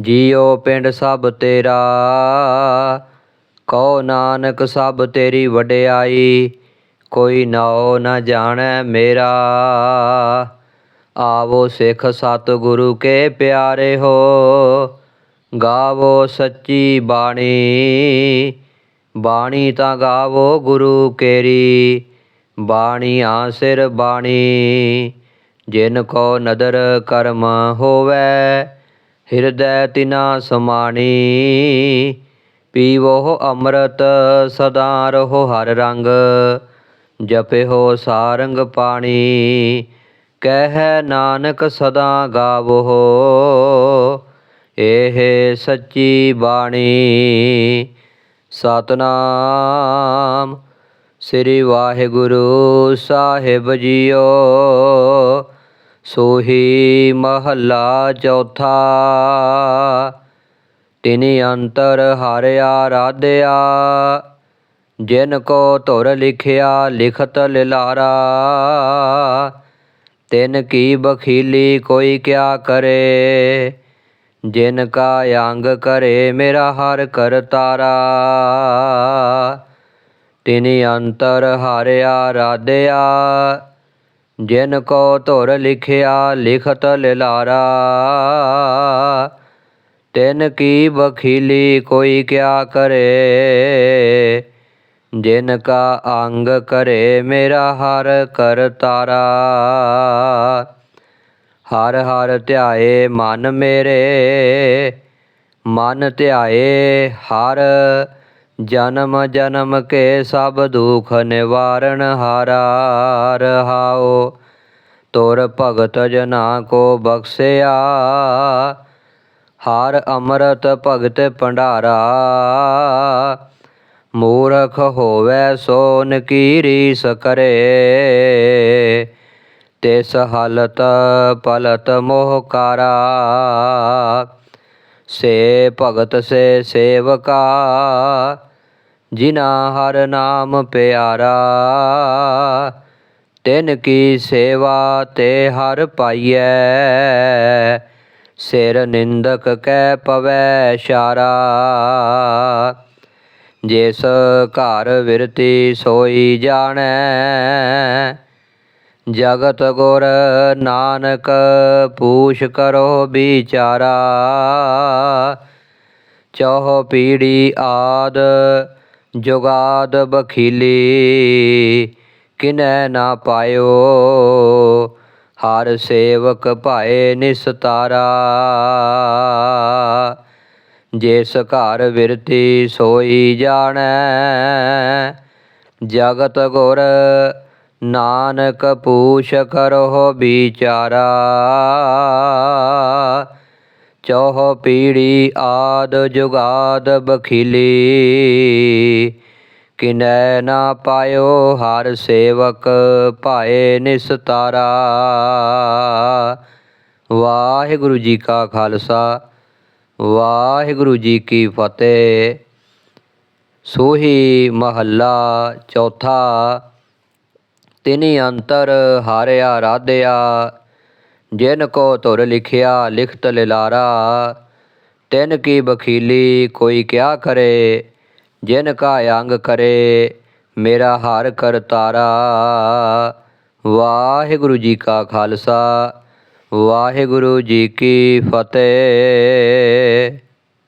ਜੀਉ ਪਿੰਡ ਸਭ ਤੇਰਾ ਕਹੋ ਨਾਨਕ ਸਭ ਤੇਰੀ ਵਡਿਆਈ, ਕੋਈ ਨਾਉ ਨ ਜਾਣੈ ਮੇਰਾ। ਆਵੋ ਸਿੱਖ ਸਤ ਗੁਰੂ ਕੇ ਪਿਆਰੇ ਹੋ, ਗਾਵੋ ਸੱਚੀ ਬਾਣੀ ਬਾਣੀ ਤਾਂ ਗਾਵੋ ਗੁਰੂ ਕੇਰੀ ਬਾਣੀਆਂ ਸਿਰ ਬਾਣੀ, ਜਿਨ ਕੋ ਨਦਰ ਕਰਮ ਹੋਵੇ ਹਿਰਦੈ ਤਿਨਾ ਸਮਾਣੀ ਪੀਵੋ ਅੰਮ੍ਰਿਤ ਸਦਾ ਰਹੋ ਹਰ ਰੰਗ ਜਪਿਓ ਸਾਰੰਗ ਪਾਣੀ, ਕਹਿ ਨਾਨਕ ਸਦਾ ਗਾਵੋ ਇਹ ਸੱਚੀ ਬਾਣੀ, ਸਤਨਾਮ ਸ੍ਰੀ ਵਾਹਿਗੁਰੂ ਸਾਹਿਬ ਜੀਓ। ਸੋਹੀ ਮਹੱਲਾ ਚੌਥਾ। ਤਿਨੀ ਅੰਤਰ ਹਰਿਆ ਰਾਧਿਆ ਜਿਨ ਕੋ ਧੁਰ ਲਿਖਿਆ ਲਿਖਤ ਲਿਲਾਰਾ। ਤਿਨ ਕੀ ਬਖੀਲੀ ਕੋਈ ਕਿਆ ਕਰੇ, ਜਿਨ ਕਾ ਅੰਗ ਕਰੇ ਮੇਰਾ ਹਰ ਕਰਤਾਰਾ ਤਿਨੀ ਅੰਤਰ ਹਾਰਿਆ ਰਾਧਿਆ ਜਿਨ ਕੋ ਧੁਰ ਲਿਖਿਆ ਲਿਖਤ ਲਿਲਾਰਾ ਤਿਨ ਕੀ ਬਖੀਲੀ ਕੋਈ ਕਿਆ ਕਰੇ ਜਿਨ ਕਾ ਅੰਗ ਕਰੇ ਮੇਰਾ ਹਰ ਕਰਤਾਰਾ ਹਰ ਹਰ ਧਿਆਏ ਮਨ ਮੇਰੇ ਮਨ ਧਿਆਏ ਹਰ ਜਨਮ ਜਨਮ ਕੇ ਸਭ ਦੁਖ ਨਿਵਾਰਨ ਹਾਰਾ ਰਹਾਓ ਤੁਰ ਭਗਤ ਜਨਾ ਕੋ ਬਖਸਿਆ। ਹਰ ਅੰਮ੍ਰਿਤ ਭਗਤ ਭੰਡਾਰਾ। ਮੂਰਖ ਹੋਵੇ ਸੋ ਨਕੀਰੀ ਸਕਰੇ। ਤਿਸ ਹਾਲਤ ਪਲਤ ਮੋਹਕਾਰਾ ਸੇ ਭਗਤ ਸੇ ਸੇਵਕਾ ਜਿਨਾ ਹਰ ਨਾਮ ਪਿਆਰਾ। ਤਿਨ ਕੀ ਸੇਵਾ ਤੇ ਹਰ ਪਾਈਐ, ਸਿਰ ਨਿੰਦਕ ਕੈ ਪਵੈ ਸ਼ਾਰਾ। ਜਿਸ ਘਰ ਵਿਰਤੀ ਸੋਈ ਜਾਣੈ ਜਗਤ ਗੁਰ ਨਾਨਕ, ਪੂਛ ਕਰੋ ਵਿਚਾਰਾ। ਚੌਹ ਪੀੜੀ ਆਦ, ਜੁਗਾਦ ਬਖੀਲੀ। ਕਿਨੈ ਨਾ ਪਾਇਓ, ਹਰ ਸੇਵਕ ਭਾਏ ਨਿਸਤਾਰਾ। ਜਿਸ ਘਰ ਵਿਰਤੀ ਸੋਈ ਜਾਣੈ, ਜਗਤ ਗੁਰ ਨਾਨਕ ਪੂਛ ਕਰੋ ਵਿਚਾਰਾ, ਚੌਹ ਪੀੜੀ ਆਦ ਜੁਗਾਦ ਬਖੀਲੀ, ਕਿਨੈ ਨਾ ਪਾਇਓ ਹਰ ਸੇਵਕ ਭਾਏ ਨਿਸਤਾਰਾ। ਵਾਹਿਗੁਰੂ ਜੀ ਕਾ ਖਾਲਸਾ, ਵਾਹਿਗੁਰੂ ਜੀ ਕੀ ਫਤਿਹ। ਸੋਹੀ ਮਹੱਲਾ ਚੌਥਾ ਤਿਨੀ ਅੰਤਰ ਹਾਰਿਆ ਰਾਧਿਆ, ਜਿਨ ਕੋ ਧੁਰ ਲਿਖਿਆ ਲਿਖਤ ਲਿਲਾਰਾ। ਤਿਨ ਕੀ ਬਖੀਲੀ ਕੋਈ ਕਿਆ ਕਰੇ, ਜਿਨ ਕਾ ਅੰਗ ਕਰੇ, ਮੇਰਾ ਹਰ ਕਰਤਾਰਾ ਵਾਹਿਗੁਰੂ ਜੀ ਕਾ ਖਾਲਸਾ, ਵਾਹਿਗੁਰੂ ਜੀ ਕੀ ਫਤਿਹ।